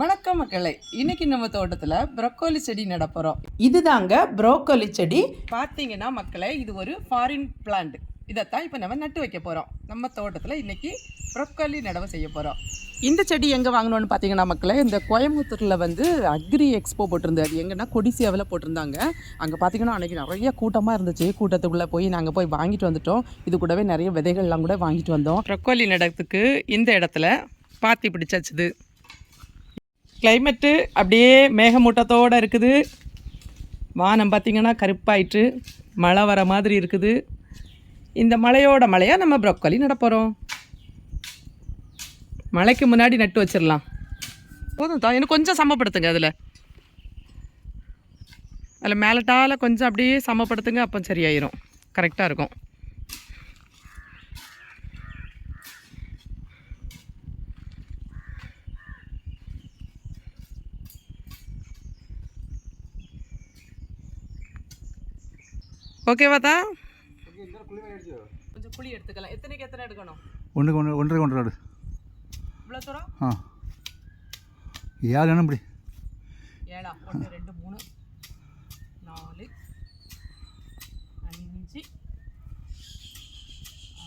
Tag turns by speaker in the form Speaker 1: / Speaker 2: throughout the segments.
Speaker 1: வணக்கம் மக்களே. இன்னைக்கு நம்ம தோட்டத்தில் ப்ரொக்கோலி செடி நட போகிறோம் இதுதாங்க ப்ரோக்கோலி செடி. பார்த்தீங்கன்னா மக்களே இது ஒரு ஃபாரின் பிளான்ட் இதைத்தான் இப்போ நம்ம நட்டு வைக்க போகிறோம் நம்ம தோட்டத்தில் இன்னைக்கு ப்ரொக்கோலி நடவு செய்ய போகிறோம் இந்த செடி எங்கே வாங்கணும்னு பார்த்தீங்கன்னா மக்களே இந்த கோயம்புத்தூரில் வந்து அக்ரி எக்ஸ்போ போட்டிருந்தது. அது எங்கன்னா கொடிசியாவில் போட்டிருந்தாங்க. அங்கே பார்த்தீங்கன்னா அன்றைக்கி நிறைய கூட்டமாக இருந்துச்சு. கூட்டத்துக்குள்ளே போய் நாங்கள் போய் வாங்கிட்டு வந்துட்டோம். இது கூடவே நிறைய விதைகள்லாம் கூட வாங்கிட்டு வந்தோம். ப்ரொக்கோலி நடத்துக்கு இந்த இடத்துல பாத்தி பிடிச்சாச்சுது கிளைமேட்டு அப்படியே மேகமூட்டத்தோடு இருக்குது. வானம் பார்த்திங்கன்னா கருப்பாயிட்டு மழை வர மாதிரி இருக்குது. இந்த மழையோட மழையாக நம்ம ப்ரொக்கோலி நடப்போகிறோம் மழைக்கு முன்னாடி நட்டு வச்சிடலாம் போதும் தான் எனக்கு கொஞ்சம் சமப்படுத்துங்க அதில். அதில் மேலட்டால் கொஞ்சம் அப்படியே சமப்படுத்துங்க அப்போ சரியாயிரும். கரெக்டாக இருக்கும். ஓகேவா தான் கொஞ்சம் புளி எடுத்துக்கலாம். எத்தனைக்கு எத்தனை எடுக்கணும்?
Speaker 2: ஒன்றுக்கு ஒன்று ஒன்றரை ஒன்றரை ஆடு
Speaker 1: இவ்வளோ தூரம்?
Speaker 2: ஆ. ஏழு என்ன இப்படி.
Speaker 1: ஏழா? ஒன்று ரெண்டு மூணு நாலு அஞ்சு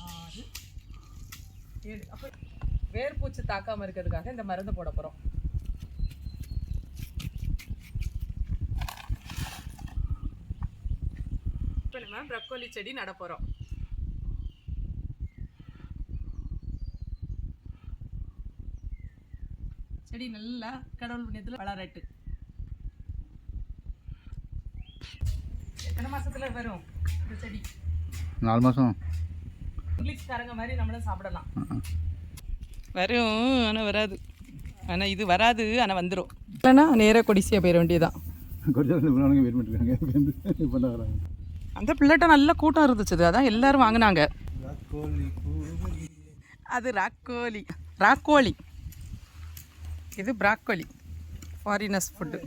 Speaker 1: ஆறு ஏழு. அப்போ வேர்பூச்சி தாக்காமல் இருக்கிறதுக்காக இந்த மருந்து போட போகிறோம் இப்போ நம்ம ப்ரக்கோலி செடி நட போகிறோம் செடி நல்லா கடவுள் புண்ணியத்தில் வளரட்டு எத்தனை மாசத்துல வரும் இந்த செடி?
Speaker 2: நாலு மாதம்
Speaker 1: இங்கிலீஷ்காரங்க மாதிரி நம்மளும் சாப்பிடலாம். வரும் ஆனால் வராது. ஆனால் இது வராது ஆனால் வந்துடும் இல்லைன்னா நேராக கொடிசியாக போயிட வேண்டியதான்
Speaker 2: கொஞ்சம் வெயிட் பண்ணிருக்காங்க பண்ண வராங்க
Speaker 1: அந்த பிள்ளைகிட்ட நல்ல கூட்டம் இருந்துச்சு அதான் எல்லாரும் வாங்கினாங்க. அது ராக்கோலி. ராக்கோலி. இது பிராக்கோலி. Foreigners food